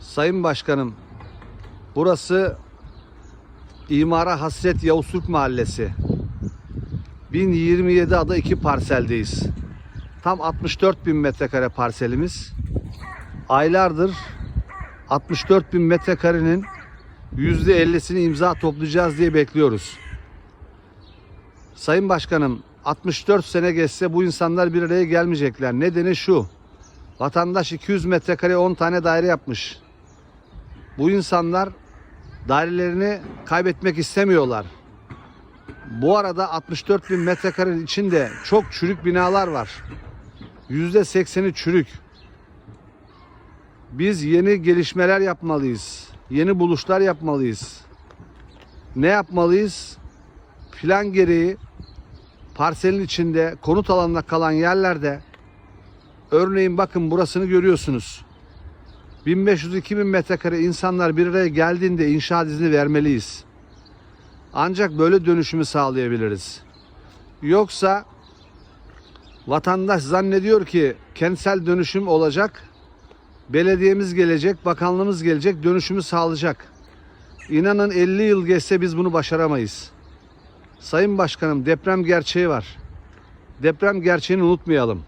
Sayın Başkanım, burası İmara Hasret Yavuz Türk Mahallesi. 1027 ada iki parseldeyiz. Tam 64 bin metrekare parselimiz. Aylardır 64 bin metrekarenin %50'sini imza toplayacağız diye bekliyoruz. Sayın Başkanım 64 sene geçse bu insanlar bir araya gelmeyecekler. Nedeni şu. Vatandaş 200 metrekare 10 tane daire yapmış. Bu insanlar dairelerini kaybetmek istemiyorlar. Bu arada 64 bin metrekarenin içinde çok çürük binalar var. %80'i çürük. Biz yeni gelişmeler yapmalıyız. Yeni buluşlar yapmalıyız. Ne yapmalıyız? Plan gereği parselin içinde konut alanında kalan yerlerde örneğin bakın burasını görüyorsunuz. 1500-2000 metrekare insanlar bir araya geldiğinde inşaat izni vermeliyiz. Ancak böyle dönüşümü sağlayabiliriz. Yoksa vatandaş zannediyor ki kentsel dönüşüm olacak. Belediyemiz gelecek, bakanlığımız gelecek, dönüşümü sağlayacak. İnanın 50 yıl geçse biz bunu başaramayız. Sayın Başkanım deprem gerçeği var. Deprem gerçeğini unutmayalım.